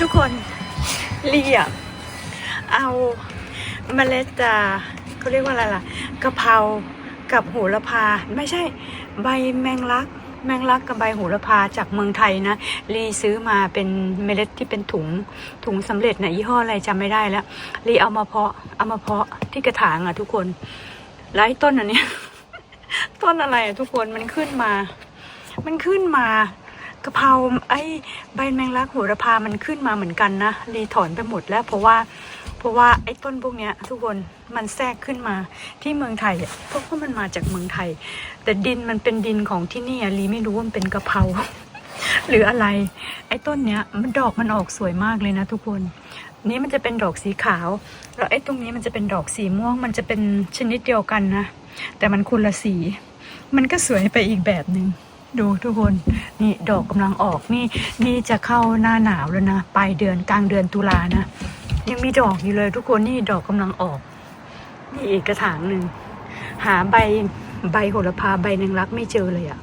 ทุกคนเรียบเอาเมล็ดอ่าเขาเรียกว่าอะไรล่ะกะเพรากับโหระพา ไม่ใช่ใบแมงลัก แมงลักกับใบโหระพาจากเมืองไทยนะลีซื้อมาเป็นเมล็ดที่เป็นถุงถุงสำเร็จนะยี่ห้ออะไรจำไม่ได้แล้วลีเอามาเพาะเอามาเพาะที่กระถางอะทุกคนแล้วไอ้ต้นอันเนี้ยต้นอะไรอะทุกคนมันขึ้นมา มันขึ้นมา กะเพราไอ้ใบแมงลักโหระพามันขึ้นมาเหมือนกันนะรีถอนไปหมดแล้ว เพราะว่าเพราะว่าไอ้ต้นพวกเนี้ย ทุกคนมันแทรกขึ้นมาที่เมืองไทยเพราะว่ามันมาจากเมืองไทย แต่ดินมันเป็นดินของที่นี่อะลีไม่รู้ว่ามันเป็นกะเพราหรืออะไร ไอ้ต้นเนี้ยมันดอกมันออกสวยมากเลยนะ ทุกคนนี้มันจะเป็นดอกสีขาวแล้วไอ้ตรงนี้มันจะเป็นดอกสีม่วง มันจะเป็นชนิดเดียวกันนะแต่มันคนละสี มันก็สวยไปอีกแบบหนึ่ง ดูทุกคนนี่ดอกกำลังออกนี่นี่จะเข้าหน้าหนาวแล้วนะปลายเดือนกลางเดือนตุลานะ ยังมีดอกอยู่เลยทุกคนนี่ดอกกำลังออก นี่อีกกระถางหนึ่งหาใบใบโหระพาใบนางรักไม่เจอเลยอะ่ะ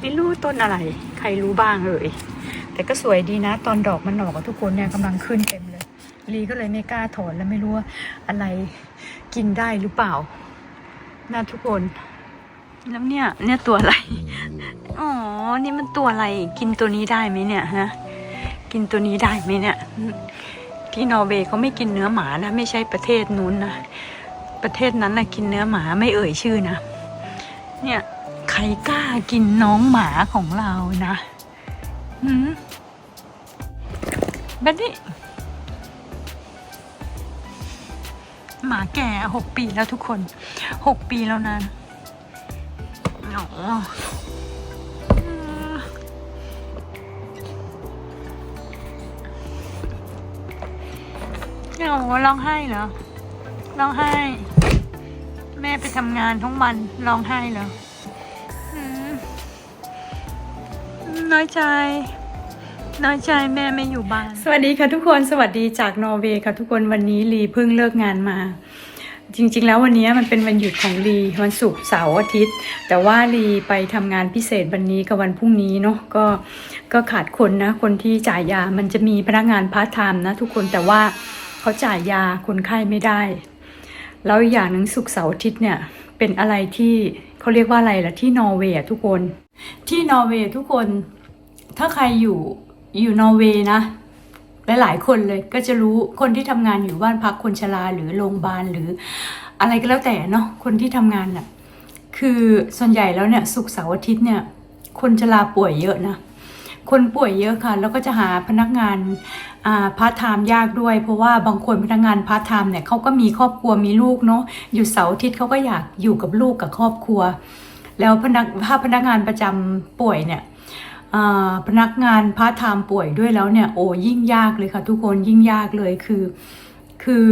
ไม่รู้ต้นอะไร ใครรู้บ้างเลยแต่ก็สวยดีนะ ตอนดอกมันออกอะทุกคนเนี่ยกำลังขึ้นเต็มเลยลีก็เลยไม่กล้าถอนแล้วไม่รู้ว่าอะไรกินได้หรือเปล่านะทุกคน แล้วเนี่ย เนี่ยตัวอะไร อ๋อ นี่มันตัวอะไร กินตัวนี้ได้ไหมเนี่ยฮะ กินตัวนี้ได้ไหมเนี่ย ที่นอร์เวย์เขาไม่กินเนื้อหมานะ ไม่ใช่ประเทศนู้นนะ ประเทศนั้นนะกินเนื้อหมาไม่เอ่ยชื่อนะ เนี่ยใครกล้ากินน้องหมาของเรานะหืมแบบนี้หมาแก่หกปีแล้วทุกคนหกปีแล้วนะ อ๋ออืมโอ้ร้องไห้เหรอ ร้องไห้ แม่ไปทำงานทั้งวันร้องไห้เหรอน้อยใจ น้อยใจแม่ไม่อยู่บ้าน สวัสดีค่ะทุกคน สวัสดีจากนอร์เวย์ค่ะทุกคนวันนี้ลีเพิ่งเลิกงานมา จริงๆ แล้ววันนี้มันเป็นวันหยุดของลีวันศุกร์เสาร์อาทิตย์ แต่ว่าลีไปทำงานพิเศษวันนี้กับวันพรุ่งนี้เนาะก็ก็ขาดคนนะ คนที่จ่ายยามันจะมีพนักงานพาร์ทไทม์นะทุกคนแต่ว่าเขาจ่ายยาคนไข้ไม่ได้ แล้วอย่างหนึ่งศุกร์เสาร์อาทิตย์เนี่ยเป็นอะไรที่เขาเรียกว่าอะไรล่ะที่นอร์เวย์ทุกคน ที่นอร์เวย์ทุกคนถ้าใครอยู่อยู่นอร์เวย์นะ หลายๆ คนเลยก็จะรู้คนที่ทำงานอยู่บ้านพักคนชราหรือโรงพยาบาลหรืออะไรก็แล้วแต่เนาะคนที่ทำงานน่ะคือส่วนใหญ่แล้วเนี่ยศุกเสาร์อาทิตย์เนี่ยคนชราป่วยเยอะนะคนป่วยเยอะค่ะ แล้วก็จะหาพนักงานพาร์ทไทม์ยากด้วย เพราะว่าบางคนพนักงานพาร์ทไทม์เนี่ยเขาก็มีครอบครัวมีลูกเนาะอยู่เสาร์อาทิตย์เขาก็อยากอยู่กับลูกกับครอบครัว แล้วพนักถ้าพนักงานประจำป่วยเนี่ย พนักงานพาร์ทไทม์ป่วยด้วยแล้วเนี่ยโอ้ยิ่งยากเลยค่ะ ทุกคนยิ่งยากเลยคือ คือ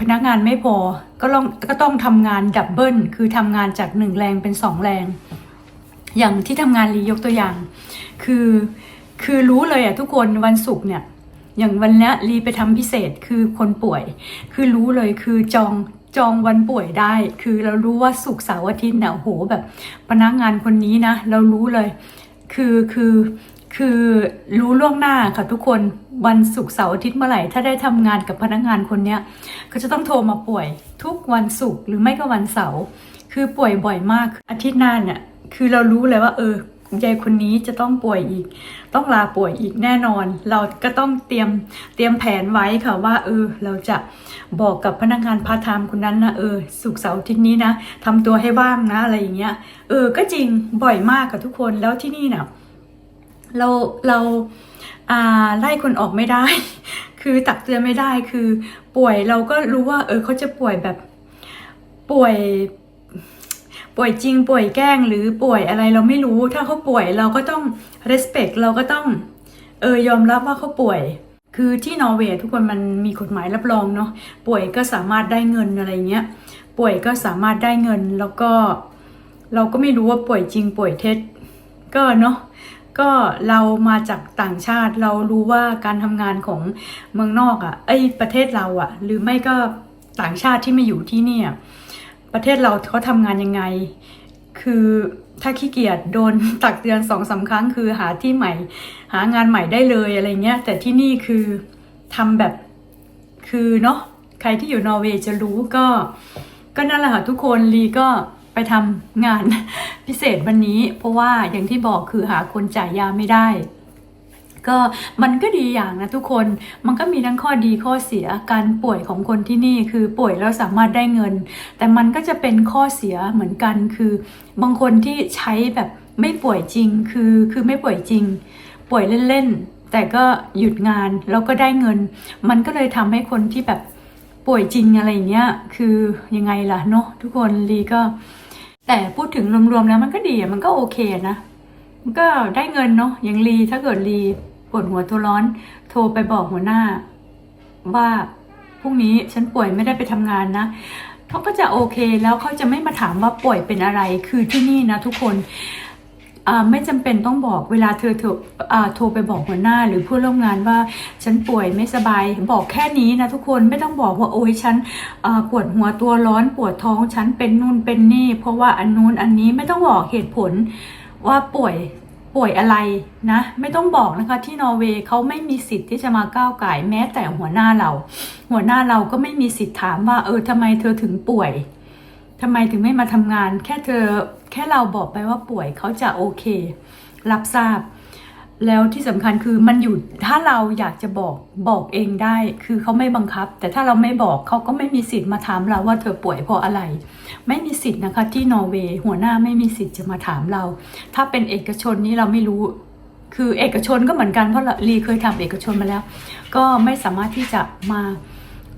พนักงานไม่พอก็ต้องก็ต้องทำงานดับเบิลคือทำงานจากหนึ่งแรงเป็นสองแรง อย่างที่ทำงานรียกตัวอย่าง คือคือรู้เลยอะทุกคนวันศุกร์เนี่ย อย่างวันนี้รีไปทำพิเศษคือคนป่วย คือรู้เลยคือจองจองวันป่วยได้ คือเรารู้ว่าศุกร์เสาร์อาทิตย์เนี่ยโอ้โหแบบพนักงานคนนี้นะ เรารู้เลย คือคือคือรู้ล่วงหน้าค่ะทุกคนวันศุกร์เสาร์อาทิตย์เมื่อไหร่ ถ้าได้ทำงานกับพนักงานคนเนี้ยก็จะต้องโทรมาป่วยทุกวันศุกร์หรือไม่ก็วันเสาร์คือป่วยบ่อยมากอาทิตย์หน้าเนี่ยคือเรารู้เลยว่าเออ ยายคนนี้จะต้องป่วยอีก ต้องลาป่วยอีกแน่นอน เราก็ต้องเตรียมเตรียมแผนไว้ค่ะว่าเออเราจะบอกกับพนักงานพาร์ทไทม์คนนั้นนะเออศุกเสาร์ทิตย์นี้นะทำตัวให้ว่างนะอะไรอย่างเงี้ยเออก็จริงบ่อยมากกับทุกคนแล้วที่นี่เนี่ยเราเราอาไล่คนออกไม่ได้ คือตักเตือนไม่ได้คือป่วยเราก็รู้ว่า เออเขาจะป่วยแบบป่วย ป่วยจริงป่วยแกล้งหรือป่วยอะไรเราไม่รู้ ถ้าเขาป่วยเราก็ต้อง respect เราก็ต้องเออยอมรับว่าเขาป่วย คือที่นอร์เวย์ทุกคนมันมีกฎหมายรับรองเนาะป่วยก็สามารถได้เงินอะไรเงี้ยป่วยก็สามารถได้เงินแล้วก็ เราก็ไม่รู้ว่าป่วยจริงป่วยเท็จก็เนาะก็เรามาจากต่างชาติเรารู้ว่าการทำงานของเมืองนอกอะ่ะไอประเทศเราอะ่ะ หรือไม่ก็ต่างชาติที่มาอยู่ที่เนี่ย ประเทศเราเขาทำงานยังไง คือถ้าขี้เกียจโดนตักเตือนสองสาครั้ง คือหาที่ใหม่ หางานใหม่ได้เลยอะไรเงี้ย แต่ที่นี่คือทำแบบคือเนาะใครที่อยู่นอร์เวย์จะรู้ก็ ก็นั่นแหละค่ะทุกคนลีก็ไปทำงานพิเศษวันนี้ เพราะว่าอย่างที่บอกคือหาคนจ่ายยาไม่ได้ ก็มันก็ดีอย่างนะทุกคน มันก็มีทั้งข้อดีข้อเสียการป่วยของคนที่นี่คือป่วยแล้วสามารถได้เงิน แต่มันก็จะเป็นข้อเสียเหมือนกันคือบางคนที่ใช้แบบไม่ป่วยจริงคือคือไม่ป่วยจริง ป่วยเล่นๆ แต่ก็หยุดงานแล้วก็ได้เงิน มันก็เลยทำให้คนที่แบบป่วยจริงอะไรเงี้ยคือยังไงล่ะเนาะทุกคนลีก็ แต่พูดถึงรวมๆแล้วมันก็ดีมันก็โอเคนะมันก็ได้เงินเนาะอย่างลีถ้าเกิดลี ปวดหัวตัวร้อน โทรไปบอกหัวหน้า ว่าพรุ่งนี้ฉันป่วยไม่ได้ไปทำงานนะเขาก็จะโอเคแล้วเขาจะไม่มาถามว่าป่วยเป็นอะไรคือที่นี่นะทุกคนไม่จำเป็นต้องบอกเวลาเธอโทรอ่าโทรไปบอกหัวหน้า หรือผู้ร่วมงานว่าฉันป่วยไม่สบายบอกแค่นี้นะทุกคนไม่ต้องบอกว่าโอ้ยฉันปวดหัวตัวร้อนปวดท้องฉันเป็นนู่นเป็นนี่ เพราะว่าอันนู้นอันนี้ไม่ต้องบอกเหตุผลว่าป่วย ป่วยอะไรนะ ไม่ต้องบอกนะคะที่นอร์เวย์เขาไม่มีสิทธิ์ที่จะมาก้าวไก่แม้แต่หัวหน้าเรา หัวหน้าเราก็ไม่มีสิทธิ์ถามว่า เออทำไมเธอถึงป่วยทำไมถึงไม่มาทำงาน แค่เธอแค่เราบอกไปว่าป่วยเขาจะโอเค รับทราบ แล้วที่สำคัญคือมันอยู่ถ้าเราอยากจะบอกบอกเองได้ คือเขาไม่บังคับ แต่ถ้าเราไม่บอกเขาก็ไม่มีสิทธิ์มาถามเราว่าเธอป่วยเพราะอะไร ไม่มีสิทธิ์นะคะ ที่นอร์เวย์หัวหน้าไม่มีสิทธิ์จะมาถามเรา ถ้าเป็นเอกชนนี่เราไม่รู้ คือเอกชนก็เหมือนกันเพราะลีเคยทำเอกชนมาแล้ว ก็ไม่สามารถที่จะมา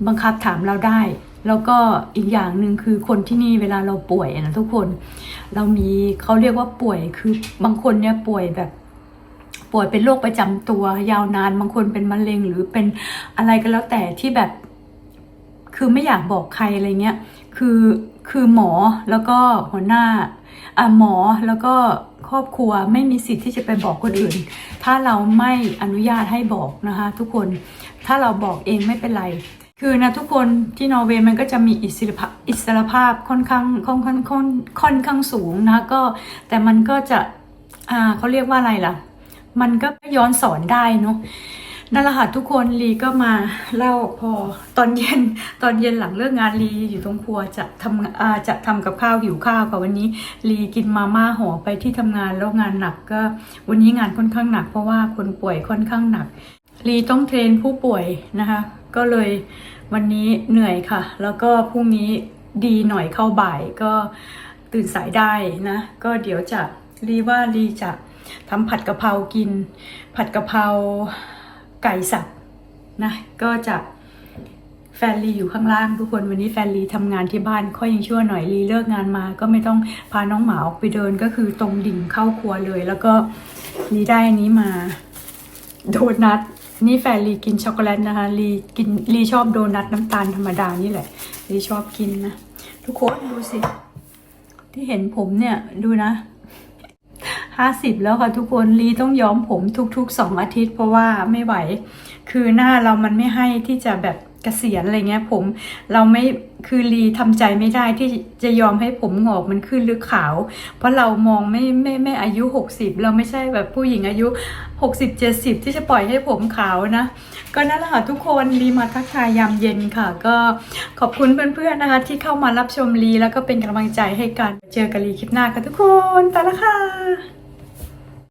บังคับถามเราได้ แล้วก็อีกอย่างหนึ่งคือคนที่นี่เวลาเราป่วยนะทุกคน เรามีเขาเรียกว่าป่วยคือบางคนเนี่ยป่วยแบบ ป่วยเป็นโรคประจำตัวยาวนานบางคนเป็นมะเร็งหรือเป็นอะไรก็แล้วแต่ที่แบบ คือไม่อยากบอกใครอะไรเงี้ยคือคือหมอแล้วก็หัวหน้าอ่าหมอแล้วก็ครอบครัวไม่มีสิทธิ์ที่จะไปบอกคนอื่น ถ้าเราไม่อนุญาตให้บอกนะคะทุกคนถ้าเราบอกเองไม่เป็นไร คือนะทุกคนที่นอร์เวย์มันก็จะมีอิสรภาพอิสรภาพค่อนข้างค่อนข้างค่อนค่อนข้างสูงนะก็แต่มันก็จะอ่าเขาเรียกว่าอะไรล่ะ มันก็ย้อนสอนได้เนาะนั่นแหละค่ะทุกคนลีก็มาเล่าพอตอนเย็นตอนเย็นหลังเลิกงานลีอยู่ตรงครัวจะทำอาจะทำกับข้าวหิวข้าวค่ะวันนี้ลีกินมาม่าห่อไปที่ทำงานแล้วงานหนักก็ วันนี้งานค่อนข้างหนักเพราะว่าคนป่วยค่อนข้างหนักลีต้องเทรนผู้ป่วยนะคะ ก็เลยวันนี้เหนื่อยค่ะ แล้วก็พรุ่งนี้ดีหน่อยเข้าบ่ายก็ตื่นสายได้นะ ก็เดี๋ยวจะรีว่าลีจะ ทำผัดกะเพรากิน ผัดกะเพราไก่สับนะก็จะแฟนลีอยู่ข้างล่างทุกคนวันนี้แฟนลีทำงานที่บ้านค่อยยังชั่วหน่อยลีเลิกงานมา ก็ไม่ต้องพาน้องหมาออกไปเดินก็คือตรงดิ่งเข้าครัวเลย แล้วก็ลีได้อันนี้มาโดนัทนี่แฟนลีกินช็อกโกแลตนะคะลีกินลีชอบโดนัทน้ำตาลธรรมดานี่แหละลีชอบกินนะทุกคนดูสิ ที่เห็นผมเนี่ยดูนะ ห้าสิบแล้วค่ะทุกคนลีต้องย้อมผมทุกๆสองอาทิตย์ เพราะว่าไม่ไหว คือหน้าเรามันไม่ให้ที่จะแบบเกษียณอะไรเงี้ยผมเราไม่คือลีทำใจไม่ได้ที่จะยอมให้ผมงอกมันขึ้นหรือขาว เพราะเรามองไม่ไม่ไม่อายุหกสิบเราไม่ใช่แบบผู้หญิงอายุหกสิบเจ็ดสิบที่จะปล่อยให้ผมขาวนะ ก็นั่นแหละค่ะทุกคนลีมาทักทายยามเย็นค่ะ ก็ขอบคุณเพื่อนๆนะคะ ที่เข้ามารับชมลีแล้วก็เป็นกำลังใจให้กันเจอกันลีคลิปหน้าค่ะทุกคนไปละค่ะ